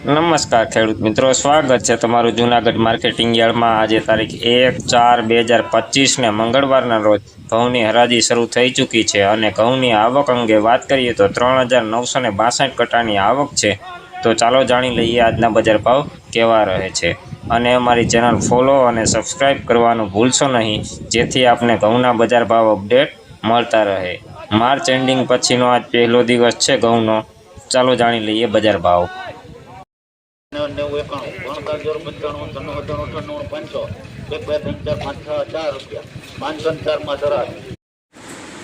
નમસ્કાર ખેડૂત મિત્રો, સ્વાગત છે તમારું જૂનાગઢ માર્કેટિંગ યાર્ડમાં. આજે તારીખ એક ચાર બે હજાર પચીસને મંગળવારના રોજ ઘઉંની હરાજી શરૂ થઈ ચૂકી છે અને ઘઉંની આવક અંગે વાત કરીએ તો ત્રણ હજાર નવસો ને બાસઠ કટાની આવક છે. તો ચાલો જાણી લઈએ આજના બજાર ભાવ કેવા રહે છે. અને અમારી ચેનલ ફોલો અને સબસ્ક્રાઈબ કરવાનું ભૂલશો નહીં, જેથી આપને ઘઉંના બજાર ભાવ અપડેટ મળતા રહે. માર્ચ એન્ડિંગ પછીનો આજ પહેલો દિવસ છે ઘઉંનો. ચાલો જાણી લઈએ બજાર ભાવ.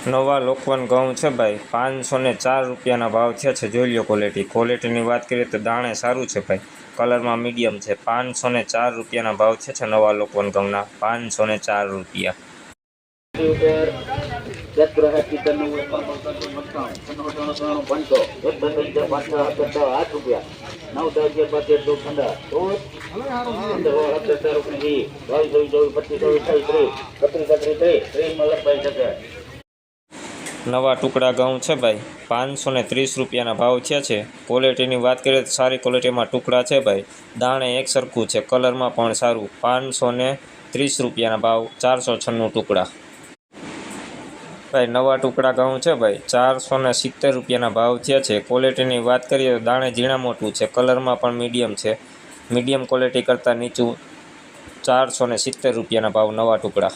નેવું લોકવન ઘઉં છે ભાઈ. પાંચસો ને ચાર રૂપિયાના ભાવ થયા છે. જોઈ લો ક્વોલિટી ક્વોલિટીની વાત કરીએ તો દાણે સારું છે ભાઈ. કલરમાં મીડિયમ છે. પાંચસો ને ચાર રૂપિયાના ભાવ છે છે નવા લોકવન ઘઉંના. પાંચસો ને ચાર રૂપિયા. નવા ટુકડા ઘઉં છે ભાઈ. પાંચસો ને ત્રીસ રૂપિયાના ભાવ છે. છે ક્વોલિટીની વાત કરીએ તો સારી ક્વોલિટીમાં ટુકડા છે ભાઈ. દાણે એક સરખું છે. કલરમાં પણ સારું. પાંચસો ને ત્રીસ રૂપિયાના ભાવ. ચારસો છન્નું ટુકડા. ભાઈ, નવા ટુકડા ઘઉં છે ભાઈ. ચારસો ને સિત્તેર રૂપિયાના ભાવ થયા છે. ક્વોલિટીની વાત કરીએ તો દાણે ઝીણા મોટું છે. કલરમાં પણ મીડિયમ છે. મીડિયમ ક્વોલિટી કરતાં નીચું ચારસો ને સિત્તેર રૂપિયાના ભાવ નવા ટુકડા.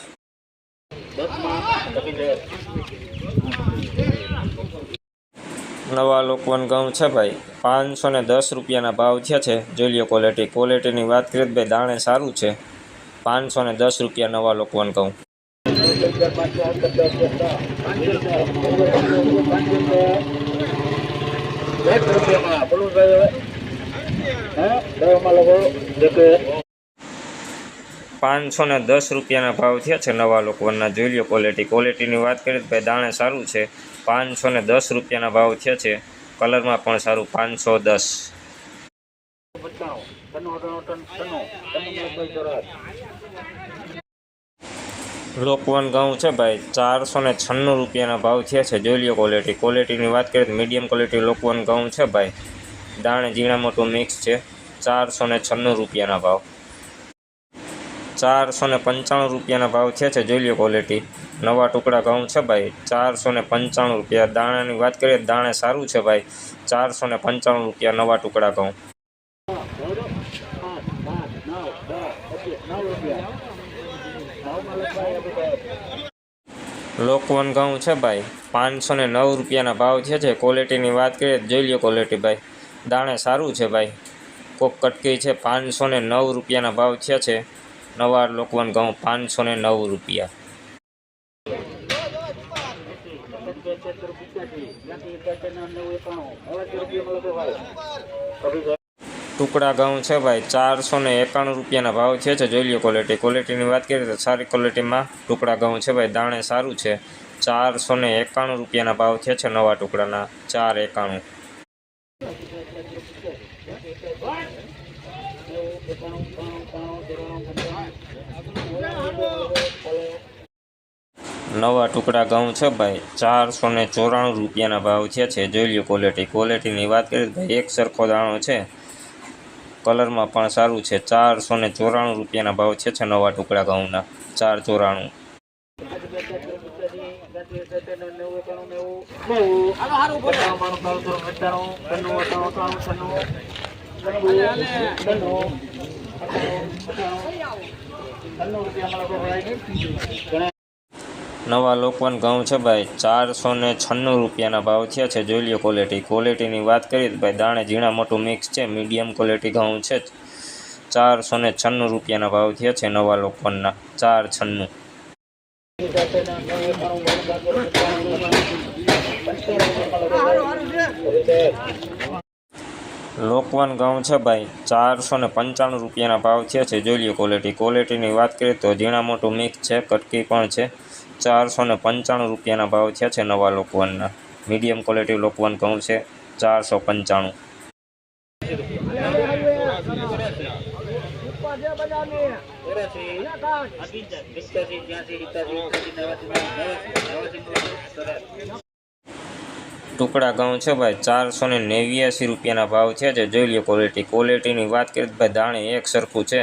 નવા લોકવન ઘઉં છે ભાઈ. પાંચસો ને દસ રૂપિયાના ભાવ થયા છે. જોઈ લો ક્વોલિટી ક્વોલિટીની વાત કરીએ તો ભાઈ, દાણે સારું છે. પાંચસો ને દસ રૂપિયા નવા લોકવન ઘઉં. પાંચસો ને દસ રૂપિયાના ભાવ થયા છે નવા લોકવનના. જોઈ લો ક્વોલિટી ક્વોલિટીની વાત કરીએ તો ભાઈ દાણે સારું છે. પાંચસો ને દસ રૂપિયાના ભાવ થયા છે. કલરમાં પણ સારું, પાંચસો દસ પંચાણું ત્રણ અઠાણું ત્રણ ત્રણું ત્રણ લગભગ ચોરાસ લોકવન ઘઉં છે ભાઈ ચારસો ને છન્નું રૂપિયાના ભાવ થયા છે. જોઈ લો ક્વોલિટી ક્વોલિટીની વાત કરીએ તો મીડિયમ ક્વોલિટી લોકવન ઘઉં છે ભાઈ. દાણે ઝીણા મોટું મિક્સ છે. ચારસો ને છન્નું રૂપિયાના ભાવ. ચારસો ને પંચાણું રૂપિયાના ભાવ થયા છે. જોઈ લો ક્વોલિટી નવા ટુકડા ઘઉં છે ભાઈ. ચારસો ને પંચાણું રૂપિયા. દાણાની વાત કરીએ દાણે સારું છે ભાઈ. ચારસો ને પંચાણું રૂપિયા નવા ટુકડા ઘઉં પાંચ પાંચ નવ દસ પચીસ નવ રૂપિયા નવમાં લગભગ લોકવન ઘઉં છે ભાઈ. પાંચસો ને નવ રૂપિયાના ભાવ થયા છે ક્વોલિટીની વાત કરીએ જોઈ લ્યો ક્વોલિટી ભાઈ. દાણે સારું છે ભાઈ. કોક કટકી છે પાંચસો ને નવ રૂપિયાના ભાવ થયા છે. નવા લોકવન ઘઉં પાંચસો ને નવ રૂપિયા. ટુકડા ઘઉં છે ભાઈ, ચારસો ને એકાણું રૂપિયાના ભાવ છે જોઈ લો ક્વોલિટી ક્વોલિટીની વાત કરીએ તો સારી ક્વોલિટીમાં ટુકડા ઘઉં છે ભાઈ, દાણે સારું છે. ચારસો ને એકાણું રૂપિયાના ભાવ છે છે નવા ટુકડાના, ચાર એકાણું. નવા ટુકડા ઘઉં છે ભાઈ, ચારસો ને ચોરાણું રૂપિયાના ભાવ છે જોઈ લો ક્વોલિટી ક્વોલિટીની વાત કરીએ ભાઈ, એક સરખો દાણો છે. કલરમાં પણ સારું છે. ચારસો ને ચોરાણું રૂપિયાના ભાવ છે છે નવા ટુકડા ઘઉંના. ચાર ચોરાણું. નવા લોકવન ઘઉં છે ભાઈ. ચારસો ને છન્નું રૂપિયાના ભાવ થયા છે. જોઈ લો ક્વોલિટી ક્વોલિટીની વાત કરીએ તો ભાઈ દાણે ઝીણા મોટું મિક્સ છે. મીડિયમ ક્વોલિટી ઘઉં છે ચારસો ને છન્નું રૂપિયાના ભાવ થયા છે નવા લોકવનના. ચાર છન્નું. લોકવન ઘઉં છે ભાઈ. ચારસો ને પંચાણું રૂપિયાના ભાવ થયા છે. જોઈ લો ક્વોલિટી ક્વોલિટીની વાત કરીએ તો ઝીણા મોટું મિક્સ છે, કટકી પણ છે. ચારસો ને પંચાણું રૂપિયાના ભાવ થયા છે નવા લોકવનના. મીડિયમ ક્વોલિટી લોકવન ઘઉં છે, ચારસો પંચાણું. ટુકડા ઘઉં છે ભાઈ, ચારસો ને નેવ્યાસી રૂપિયાના ભાવ છે જે જોઈ લો ક્વોલિટી ક્વોલિટીની વાત કરીએ ભાઈ દાણે એક સરખું છે.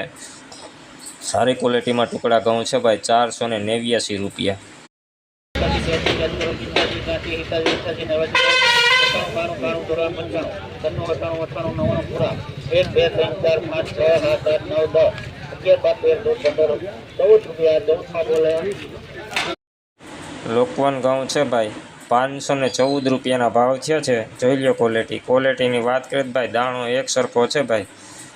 સારી ક્વોલિટીમાં ટુકડા ઘઉં છે ભાઈ, ચારસો ને નેવ્યાસી રૂપિયા. એક બે ત્રણ ચાર પાંચ છ સાત આઠ નવ દસ અગિયાર બાર તેર ચૌદ પંદર ચૌદ રૂપિયા ચૌદમાં બોલે લોકવન ઘઉં છે ભાઈ પાંચસો ને ચૌદ રૂપિયાના ભાવ થયા છે. જોઈ લો ક્વોલિટી ક્વોલિટીની વાત કરીએ ભાઈ, દાણો એક સરખો છે ભાઈ.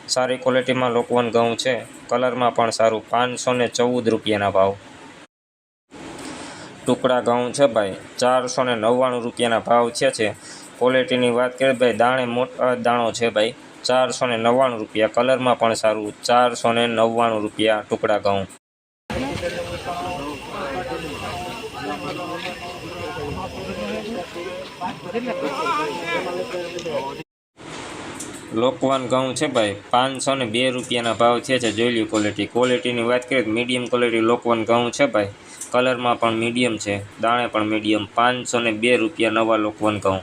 સારી ક્વોલિટીમાં લોકવન ઘઉં છે. કલરમાં પણ સારું. પાંચસો ને ચૌદ રૂપિયાના ભાવ. ટુકડા ઘઉં છે ભાઈ. ચારસો ને નવ્વાણું રૂપિયાના ભાવ થયા છે. ક્વોલિટીની વાત કરીએ ભાઈ, દાણે મોટા દાણો છે ભાઈ. ચારસો ને નવ્વાણું રૂપિયા. કલરમાં પણ સારું. ચારસો ને નવ્વાણું રૂપિયા ટુકડા ઘઉં. લોકવાન ઘઉં છે ભાઈ, પાંચસો ને બે રૂપિયાના ભાવ છે છે જોઈ લ્યું ક્વોલિટી ક્વોલિટીની વાત કરીએ તો મીડિયમ ક્વોલિટી લોકવાન ઘઉં છે ભાઈ. કલરમાં પણ મીડિયમ છે, દાણે પણ મીડિયમ પાંચસો ને બે રૂપિયા નવા લોકવાન ઘઉં.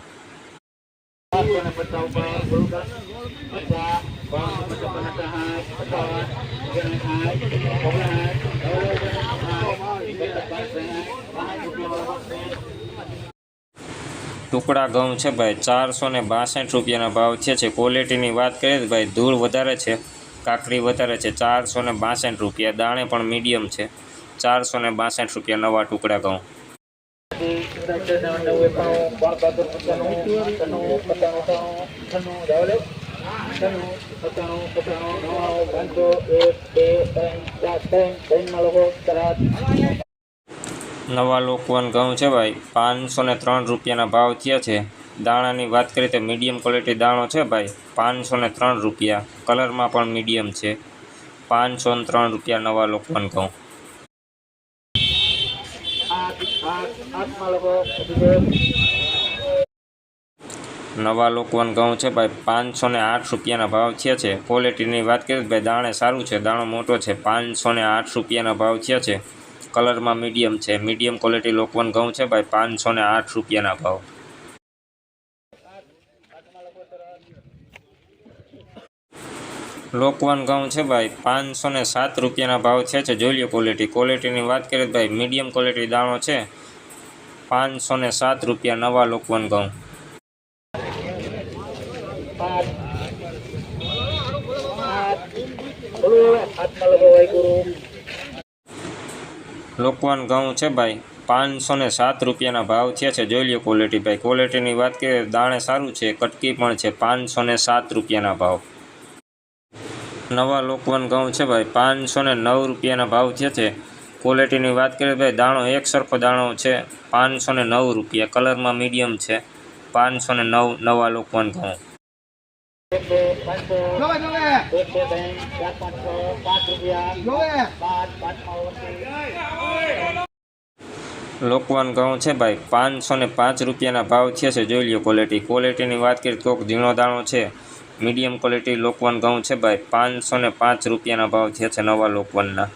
ટુકડા ઘઉં છે ભાઈ ચારસો ને બાસઠ રૂપિયાના ભાવ છે છે ક્વોલિટીની વાત કરીએ તો ભાઈ ધૂળ વધારે છે કાકડી વધારે છે ચારસો ને બાસઠ રૂપિયા દાણે પણ મીડિયમ છે ચારસો ને બાસઠ રૂપિયા નવા ટુકડા ઘઉં નવા લોકવન ઘઉં છે ભાઈ. પાંચસો ને ત્રણ રૂપિયાના ભાવ થયા છે. દાણાની વાત કરીએ તો મીડિયમ ક્વોલિટી દાણો છે ભાઈ. પાંચસો ને ત્રણ રૂપિયા. કલરમાં પણ મીડિયમ છે. પાંચસો ને ત્રણ રૂપિયા નવા લોકવન ઘઉં. નવા લોકવન ઘઉં છે ભાઈ. પાંચસો ને આઠ રૂપિયાના ભાવ થયા છે. ક્વોલિટીની વાત કરીએ ભાઈ, દાણે સારું છે. દાણો મોટો છે. પાંચસો ને આઠ રૂપિયાના ભાવ થયા છે. કલરમાં મીડિયમ છે. મીડિયમ ક્વોલિટી લોકવન ઘઉં છે ભાઈ, પાંચસો ને આઠ રૂપિયાના ભાવ. લોકવન ઘઉં છે ભાઈ, પાંચસો ને સાત રૂપિયાના ભાવ છે છે, જોઈ લો ક્વોલિટી ક્વોલિટીની વાત કરીએ ભાઈ, મીડિયમ ક્વોલિટી દાણો છે, પાંચસો ને સાત રૂપિયા નવા લોકવન ઘઉં. હાથમાં લગાવાય ગુરુ લોકવાન ઘઉં છે ભાઈ. પાંચસો ને સાત રૂપિયાના ભાવ થયા છે. જોઈ લો ક્વોલિટી ભાઈ. ક્વોલિટીની વાત કરીએ દાણે સારું છે કટકી પણ છે. પાંચસો ને સાત રૂપિયાના ભાવ. નવા લોકવાન ઘઉં છે ભાઈ. પાંચસો ને નવ રૂપિયાના ભાવ થયા છે. ક્વોલિટીની વાત કરીએ તો ભાઈ દાણો એક સરખો દાણો છે. પાંચસો ને નવ રૂપિયા. કલરમાં મીડિયમ છે. પાંચસો ને નવ નવા લોકવાન ઘઉં. પાંચ છ પાંચ રૂપિયા. લોકવાન ઘઉં છે, ભાઈ, પાંચસો ને પાંચ રૂપિયાના ભાવ થયા છે. જોઈ લ્યો ક્વોલિટી ક્વોલિટીની વાત કરીએ તો ઝીણો દાણો છે. મીડિયમ ક્વોલિટી લોકવાન ઘઉં છે, ભાઈ, પાંચસો ને પાંચ રૂપિયાના ભાવ થયા છે નવા લોકવાનના.